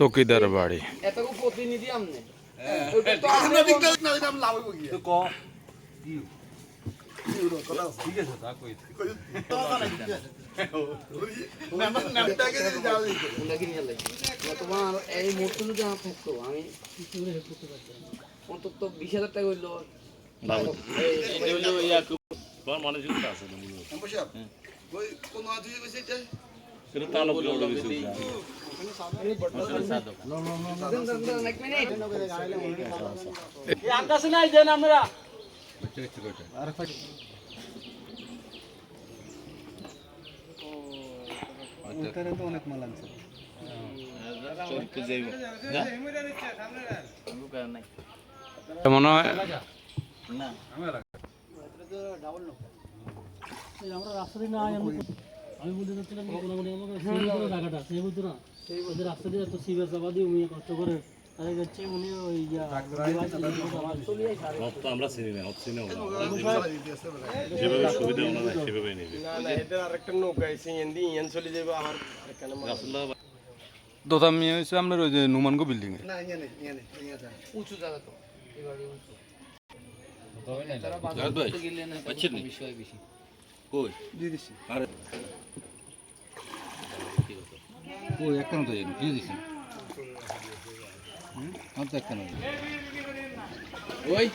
চকিদার বাড়ি প্রতিনিধি আমনে। তোমার এই মুহূর্তে যদি আমার থাকতো আমি অন্তত বিশ হাজার টাকা হইল। এক মিনিট মনে হয় আমরা রাস্তা দিয়ে না আমি বলতে চাচ্ছিলাম যে মোটামুটি আমাকে সেই মতো জায়গাটা সেই মতো না? ওদের রাস্তা দিয়ে এত সিরিয়াস যাবা দিয়ে উনি কষ্ট করে তাদের উনি ওই ইয়া হপ তো আমরা চিনি না যেভাবে সুবিধা ওনারা সেভাবে নেবে। রাসুল্লাহ দোতা মিয়া হয়েছে আপনার ওই যে নুমানগো বিল্ডিং এ? উঁচু জায়গা তো উঁচু? বিষয় বেশি। কই আরে ওই একখানো তো জানি দিয়ে দিছি আমার তো একখানো ওই।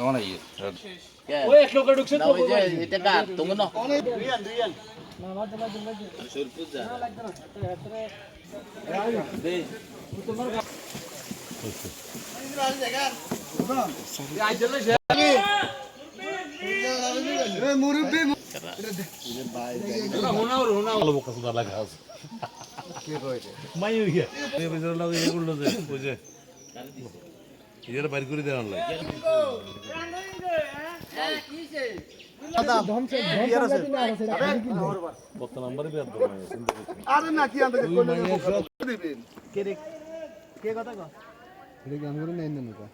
আমার ইয়ে ওই এক লোক এটা কার তুমি না ভালো বোকা সুদা লাগা আছে মাই হই গিয়া এই বেজার লাগে এই করল যে ওই যে এর বাইর করে দেওয়ার লাগে কত নাম্বারে বের দাও চিন্তা করছি আরে না কি আনতে দিবেন এটা কি আমি করে নেই না